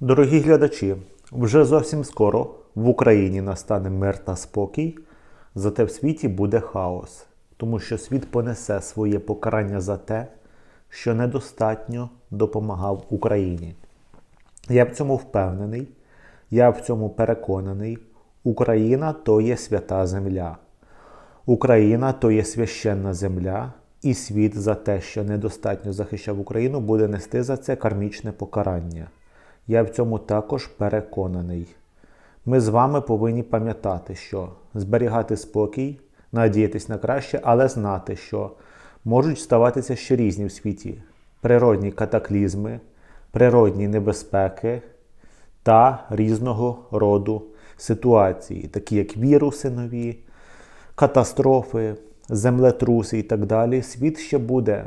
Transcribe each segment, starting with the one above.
Дорогі глядачі, вже зовсім скоро в Україні настане мир та спокій, зате в світі буде хаос, тому що світ понесе своє покарання за те, що недостатньо допомагав Україні. Я в цьому впевнений, я в цьому переконаний. Україна то є свята земля. Україна то є священна земля, і світ за те, що недостатньо захищав Україну, буде нести за це кармічне покарання. Я в цьому також переконаний. Ми з вами повинні пам'ятати, що зберігати спокій, надіятись на краще, але знати, що можуть ставатися ще різні в світі природні катаклізми, природні небезпеки та різного роду ситуації, такі як віруси нові, катастрофи, землетруси і так далі. Світ ще буде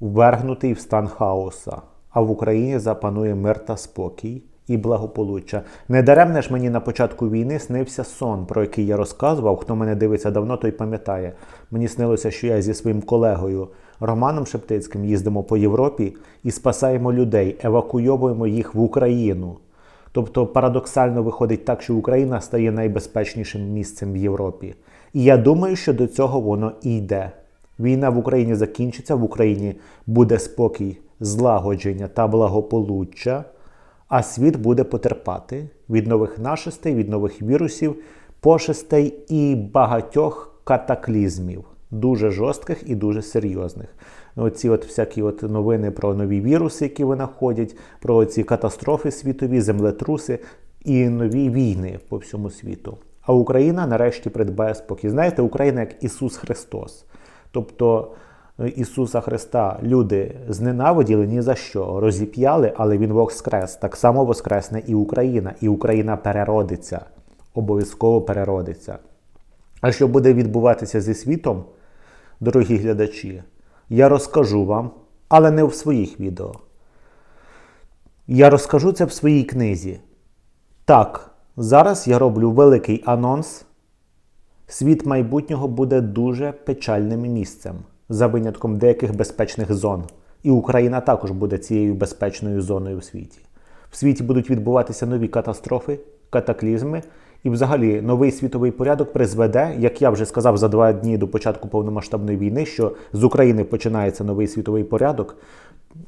ввергнутий в стан хаоса, а в Україні запанує мир та спокій і благополуччя. Недаремне ж мені на початку війни снився сон, про який я розказував. Хто мене дивиться давно, той пам'ятає. Мені снилося, що я зі своїм колегою Романом Шептицьким їздимо по Європі і спасаємо людей, евакуйовуємо їх в Україну. Тобто парадоксально виходить так, що Україна стає найбезпечнішим місцем в Європі. І я думаю, що до цього воно і йде. Війна в Україні закінчиться, в Україні буде спокій, злагодження та благополуччя, а світ буде потерпати від нових нашестей, від нових вірусів, пошестей і багатьох катаклізмів, дуже жорстких і дуже серйозних. Оці от всякі от новини про нові віруси, які винаходять, про ці катастрофи світові, землетруси і нові війни по всьому світу. А Україна нарешті придбає спокій. Знаєте, Україна як Ісус Христос. Тобто Ісуса Христа люди зненавиділи ні за що, розіп'яли, але Він воскрес. Так само воскресне і Україна, і Україна переродиться, обов'язково переродиться. А що буде відбуватися зі світом, дорогі глядачі, я розкажу вам, але не в своїх відео. Я розкажу це в своїй книзі. Так, зараз я роблю великий анонс. Світ майбутнього буде дуже печальним місцем, за винятком деяких безпечних зон. І Україна також буде цією безпечною зоною в світі. В світі будуть відбуватися нові катастрофи, катаклізми, і взагалі новий світовий порядок призведе, як я вже сказав за два дні до початку повномасштабної війни, що з України починається новий світовий порядок.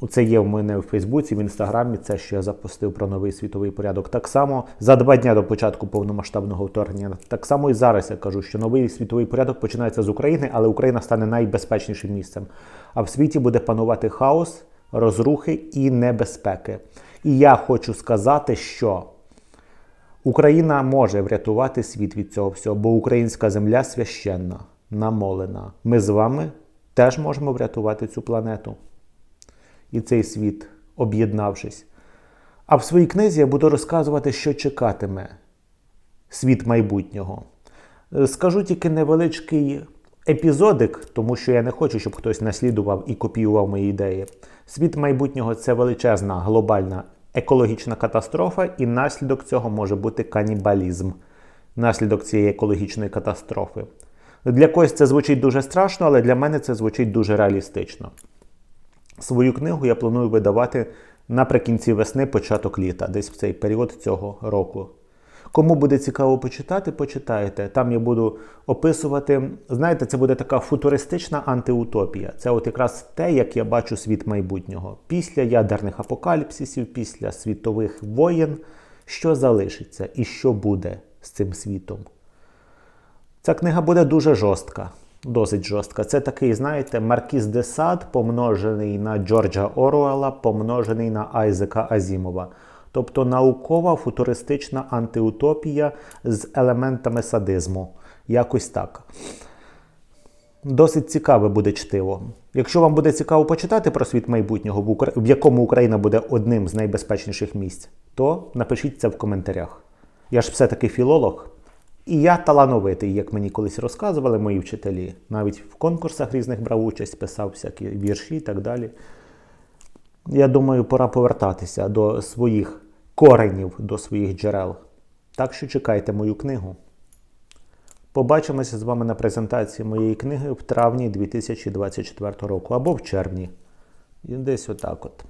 Це є в мене в Фейсбуці, в інстаграмі. Це що я запустив про новий світовий порядок. Так само за два дні до початку повномасштабного вторгнення. Так само і зараз я кажу, що новий світовий порядок починається з України, але Україна стане найбезпечнішим місцем. А в світі буде панувати хаос, розрухи і небезпеки. І я хочу сказати, що Україна може врятувати світ від цього всього, бо українська земля священна, намолена. Ми з вами теж можемо врятувати цю планету і цей світ, об'єднавшись. А в своїй книзі я буду розказувати, що чекатиме світ майбутнього. Е, Скажу тільки невеличкий епізодик, тому що я не хочу, щоб хтось наслідував і копіював мої ідеї. Світ майбутнього це величезна глобальна екологічна катастрофа, і наслідок цього може бути канібалізм, наслідок цієї екологічної катастрофи. Для когось це звучить дуже страшно, але для мене це звучить дуже реалістично. Свою книгу я планую видавати наприкінці весни, початок літа, десь в цей період цього року. Кому буде цікаво почитати, почитайте. Там я буду описувати. Знаєте, це буде така футуристична антиутопія. Це от якраз те, як я бачу світ майбутнього. Після ядерних апокаліпсисів, після світових воєн, що залишиться і що буде з цим світом. Ця книга буде дуже жорстка, досить жорстка. Це такий, знаєте, Маркіз де Сад, помножений на Джорджа Оруела, помножений на Айзека Азімова. Тобто наукова футуристична антиутопія з елементами садизму. Якось так. Досить цікаве буде чтиво. Якщо вам буде цікаво почитати про світ майбутнього, в, якому Україна буде одним з найбезпечніших місць, то напишіть це в коментарях. Я ж все-таки філолог, і я талановитий, як мені колись розказували мої вчителі. Навіть в конкурсах різних брав участь, писав всякі вірші і так далі. Я думаю, пора повертатися до своїх коренів, до своїх джерел. Так що чекайте мою книгу. Побачимося з вами на презентації моєї книги в травні 2024 року або в червні. Десь отак от.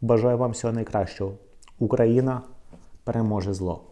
Бажаю вам всього найкращого. Україна переможе зло.